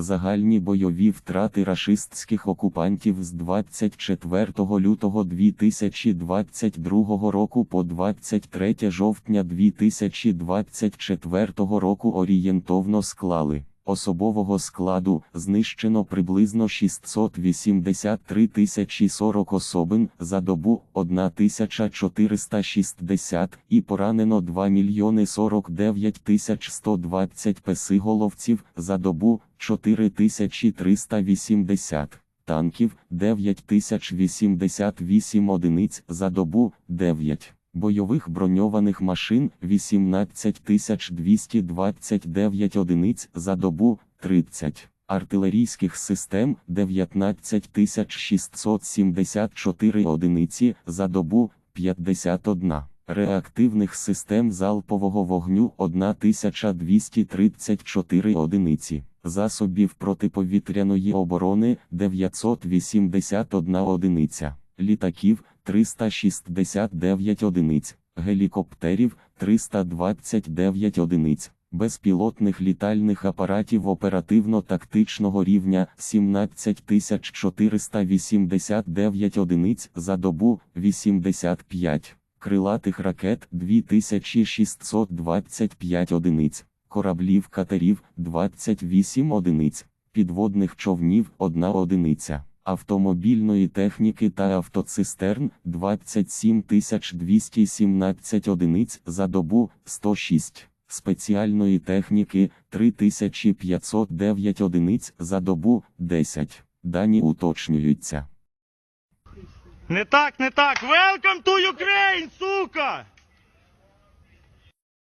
Загальні бойові втрати рашистських окупантів з 24 лютого 2022 року по 23 жовтня 2024 року орієнтовно склали. Особового складу знищено приблизно 683 тисячі 40 особин за добу 1460 і поранено 2 мільйони 49 тисяч 120 песиголовців за добу 4380 танків 9088 одиниць за добу 9 бойових броньованих машин 18229 одиниць за добу 30, артилерійських систем 19674 одиниці за добу 51, реактивних систем залпового вогню 1234 одиниці. Засобів протиповітряної оборони 981 одиниця, літаків 369 одиниць, гелікоптерів 329 одиниць, безпілотних літальних апаратів оперативно-тактичного рівня 17489 одиниць за добу 85, крилатих ракет 2625 одиниць, кораблів катерів 28 одиниць, підводних човнів 1 одиниця автомобільної техніки та автоцистерн 27 217 одиниць за добу 106, спеціальної техніки 3509 одиниць за добу 10. Дані уточнюються. Не так, не так. Welcome to Ukraine, сука!